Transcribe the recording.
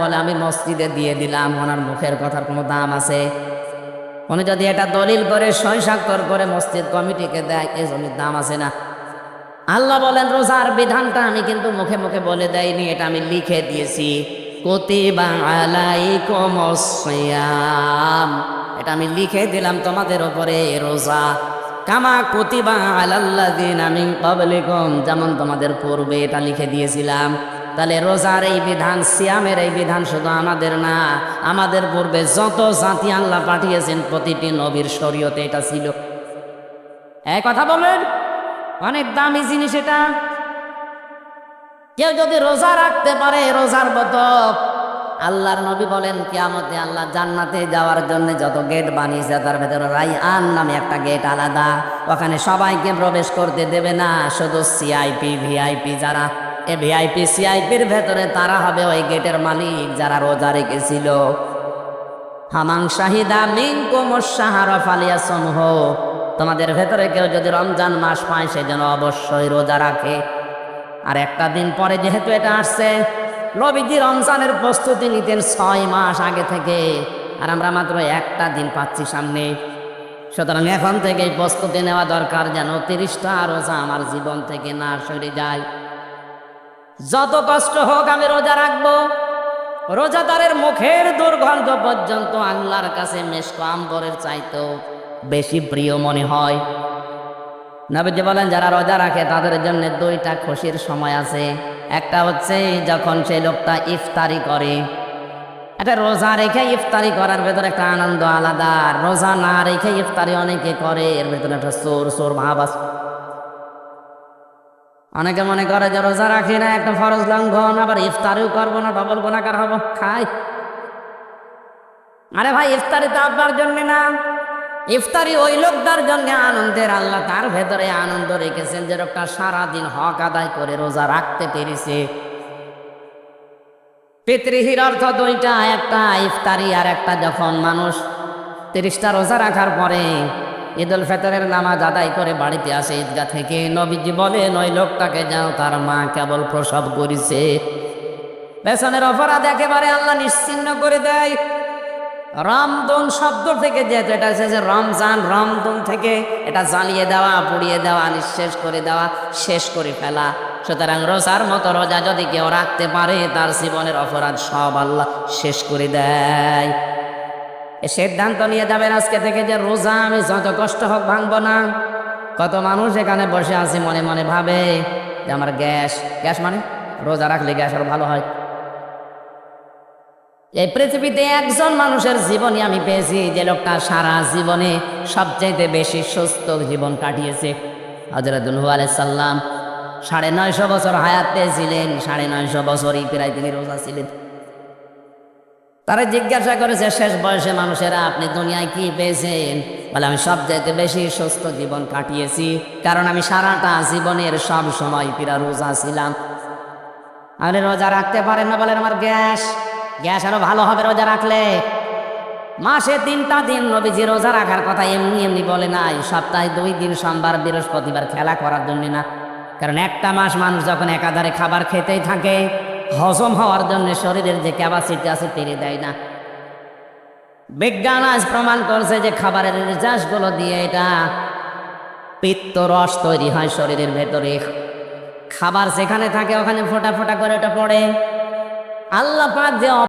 বলে, আমি মসজিদে দিয়ে দিলাম, ওনার মুখের কথার কোনো দাম আছে? উনি যদি এটা দলিল করে সই স্বাক্ষর করে মসজিদ কমিটিকে দেয়, এ জমির দাম আছে না। আল্লাহ বলেন, রোজার বিধানটা আমি কিন্তু মুখে মুখে বলে দেয়নি এটা আমি লিখে দিয়েছি। এটা আমি লিখে দিলাম তোমাদের উপরে রোজা। কামা কুতিবা মিন ক্বাবলিকুম, যেমন তোমাদের পূর্বে এটা লিখে দিয়েছিলাম। তাহলে রোজার এই বিধান, সিয়ামের এই বিধান শুধু আমাদের না, আমাদের পূর্বে যত জাতি আল্লাহ পাঠিয়েছেন, প্রতিটি নবীর শরীয়তে এটা ছিল। এক কথা বলেন, অনেক দামি জিনিস এটা। কেউ যদি রোজা রাখতে পারে রোজার বতক আল্লাহর নবী বলেন, কিয়ামতে আল্লাহ জান্নাতে যাওয়ার জন্য যত গেট বানিয়েছে, তার ভেতরে রাই আন নামে একটা গেট আলাদা। ওখানে সবাইকে প্রবেশ করতে দেবে না, শুধু সিআইপি ভিআইপি যারা এ ভিআইপি সিআইপির ভেতরে তারা হবে ওই গেটের মালিক যারা রোজা রেখেছিল। হামাং শাহিদা মিং ফালিয়া সমহ তোমাদের ভেতরে কেউ যদি রমজান মাস পায়, সে যেন অবশ্যই রোজা রাখে। আর একটা দিন পরে যেহেতু এটা আসছে, নবীজি রমজানের প্রস্তুতি নিতেন ছয় মাস আগে থেকে। আর আমরা মাত্র একটা দিন পাচ্ছি সামনে। সুতরাং এখন থেকেই প্রস্তুতি নেওয়া দরকার যেন তিরিশটা রোজা আমার জীবন থেকে না সরে যায়। যত কষ্ট হোক আমি রোজা রাখব। রোজাদারের মুখের দুর্গন্ধ পর্যন্ত আল্লাহর কাছে মেশক আম্বরের চাইতেও বেশি প্রিয় মনে হয়। নবীজি বলেন, যারা রোজা রাখে তাদের জন্য দুইটা খুশির সময় আছে। একটা হচ্ছে যখন সেই লোকটা ইফতারি করে। একটা রোজা রেখে ইফতারি করার ভেতরে একটা আনন্দ আলাদা। রোজা না রেখে ইফতারি অনেকে করে। এর ভেতরে একটা সোর সোর ভাব আছে। অনেকে মনে করে যে রোজা রাখি না, একটা ফরজ লঙ্ঘন, আবার ইফতারিও করব না ডবল গুণাকার হব, খাই। আরে ভাই, ইফতারি তো আপনার জন্যে না। ইফতারি ওই লোকটার জন্য আনন্দের, আল্লাহ তার ভেতরে আনন্দ রেখেছেন যে লোকটা সারাদিন হক আদায় করে রোজা রাখতে পেরেছে। পিতৃহির অর্থ দুইটা, একটা ইফতারি আর একটা যখন মানুষ তিরিশটা রোজা রাখার পরে ঈদ উল ফেতরের নামাজ আদায় করে বাড়িতে আসে ঈদগা থেকে। নবীজি বলে নয় লোকটাকে যাও, তার মা কেবল প্রসব করেছে। পেছনের অপরাধ একেবারে আল্লাহ নিশ্চিন্ন করে দেয়। রমদন শব্দ থেকে যেহেতু এটা এসেছে, রমজান রমদন থেকে এটা জ্বালিয়ে দেওয়া, পুড়িয়ে দেওয়া, নিঃশেষ করে দেওয়া, শেষ করে ফেলা। সুতরাং রোজার মতো রোজা যদি কেউ রাখতে পারে, তার জীবনের অপরাধ সব আল্লাহ শেষ করে দেয়। সিদ্ধান্ত নিয়ে যাবেন আজকে থেকে যে রোজা আমি যত কষ্ট হোক ভাঙব না। কত মানুষ এখানে বসে আছে মনে মনে ভাবে যে আমার গ্যাস গ্যাস মানে? রোজা রাখলে গ্যাস আরও ভালো হয়। এই পৃথিবীতে একজন মানুষের জীবনই আমি পেয়েছি যে লোকটা সারা জীবনে সবচাইতে বেশি সুস্থ জীবন কাটিয়েছে। হজরতুল সাল্লাম সাড়ে নয়শো বছর হায়াত পেয়েছিলেন, সাড়ে নয়শো বছরই প্রায় তিনি রোজা ছিলেন। তারা জিজ্ঞাসা করেছে, শেষ বয়সে মানুষেরা আপনি দুনিয়ায় কি পেয়েছেন? বলে, আমি সবচাইতে বেশি সুস্থ জীবন কাটিয়েছি, কারণ আমি সারাটা জীবনের সব সময় পিরা রোজা ছিলাম। আপনি রোজা রাখতে পারেন না, বলেন, আমার গ্যাস গ্যাস আরও ভালো হবে রোজা রাখলে। মাসে তিনটা দিন নবীজি রোজা রাখার কথা এমনি এমনি বলে নাই, সপ্তাহে দুই দিন, সোমবার, বৃহস্পতিবার খেলা করার জন্য না। কারণ একটা মাস মানুষ যখন একাধারে খাবার খেতেই থাকে হজম হওয়ার জন্য শরীরের যে ক্যাপাসিটি আছে পেরে দেয় না। বিজ্ঞান আজ প্রমাণ করছে যে খাবারের রেজাসগুলো দিয়ে এটা পিত্ত রস তৈরি হয় শরীরের ভেতরে। খাবার সেখানে থাকে ওখানে ফোটা ফোটা করে ওটা পড়ে। আল্লাহ পাক যে